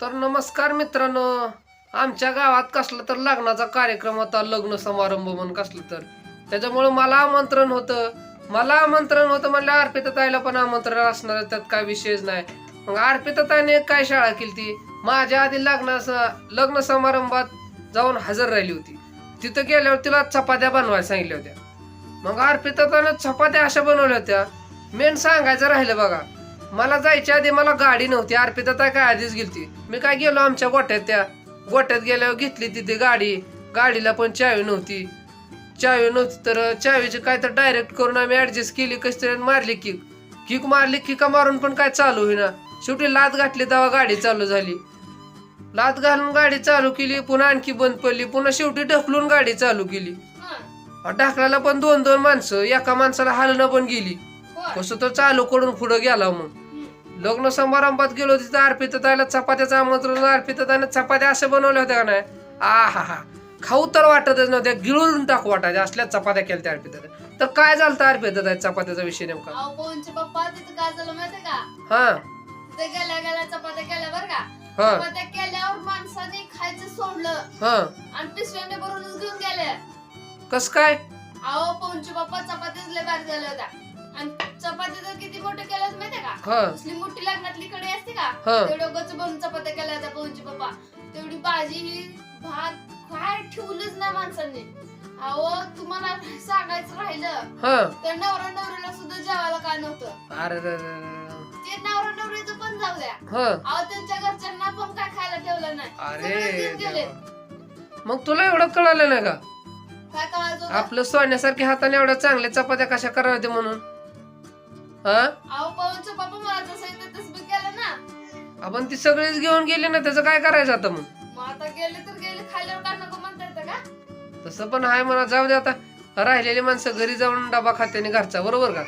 तर नमस्कार मित्रांनो आमच्या गावात कसलं तर लग्नाचा कार्यक्रम होता लग्न समारंभ म्हणून कसलं तर. त्याच्यामुळं मला आमंत्रण होतं. मला आमंत्रण होतं म्हणलं अर्पिता ताईला पण आमंत्रण असणार त्यात काय विषयच नाही. मग अर्पिता ताईने काय शाळा केली ती? माझ्या आधी लग्ना लग्न समारंभात जाऊन हजर राहिली होती. तिथं गेल्यावर तिला चपात्या बनवायला सांगितल्या होत्या. मग अर्पिता ताईनं चपात्या अशा बनवल्या होत्या. मेन सांगायचं राहिलं बघा. मला जायच्या आधी मला गाडी नव्हती. अर्पिता ताई काय आधीच गेलती. मी काय गेलो आमच्या गोट्यात त्या गोट्यात गेल्यावर घेतली तिथे गाडी. गाडीला पण चावी नव्हती. चावी नव्हती तर चावीची काय तर डायरेक्ट करून आम्ही ऍडजस्ट केली कशी तरी मारली किक किक मारली किका मारून पण काय चालू होईना. शेवटी लात घातली तेव्हा गाडी चालू झाली. लात घालून गाडी चालू केली पुन्हा आणखी बंद पडली पुन्हा शेवटी ढकलून गाडी चालू केली. ढकलायला पण दोन दोन माणसं एका माणसाला हलणं पण गेली. कसं तर चालू करून पुढं गेला मग. लग्न समारंभात गेलो तिथं अर्पित ताईला चपात्याचं आमंत्रण अर्पित ताईने चपात्या अशा बनवल्या होत्या का नाही? आ हा. हा खाऊ तर वाटतच नव्हत्या गिळून टाकू वाटायच्या असल्या चपात्या केल्या त्या अर्पित तर काय झालं तर अर्पित ताई चपात्याचा विषय नेमका? पप्पा तिथं काय झालं माहितीये का? हा. तिथे गेल्या गेल्या चपात्या केल्या बरं का? हा. चपात्या केल्यावर माणसाने खायचं सोडलं. हा. आणि पिशव्याने भरूनच घेऊन गेले. कस काय? अहो पवनचे पप्पा चपात्याच लय भारी झाल्या होत्या. आणि चपात्या तर किती केल्या का? हा. कसली मोठी लग्नातली कढई असते का? हा. तेवढं गच बनून चपात्या केल्या होत्या पवनचे पप्पा. तेवढी भाजी ही भात काय ठेवलंच नाही माणसांनी. अहो तुम्हाला सांगायचं राहिलं. हा. तर नवरा नवरीला सुद्धा जेवायला काय नव्हतं. अरे रे रे रे. ते नवरा नवरीचं पण जाऊ द्या. हा. अहो त्यांच्या घरच्यांना पण काय खायला ठेवलं नाही. सगळे अरे गेले. देवा. मग तुला एवढं कळालं नाही का? काय कळायचं होतं? आपलं सोन्यासारख्या हाताने एवढ्या चांगल्या चपात्या कशा कराव्या ते म्हणून? हा? अहो पवनचं पप्पा मला जसं येतं तसं बी केलं ना. आपण ती सगळीच घेऊन गेली ना त्याचं काय करायचं आता मग? मग आता गेले तर गेले खाल्ल्यावर काय नको म्हणता येतं का? तसं पण आहे म्हणा जाऊ दे आता. राहिलेली माणसं घरी जाऊन डबा खात्याने घरचा बरोबर का?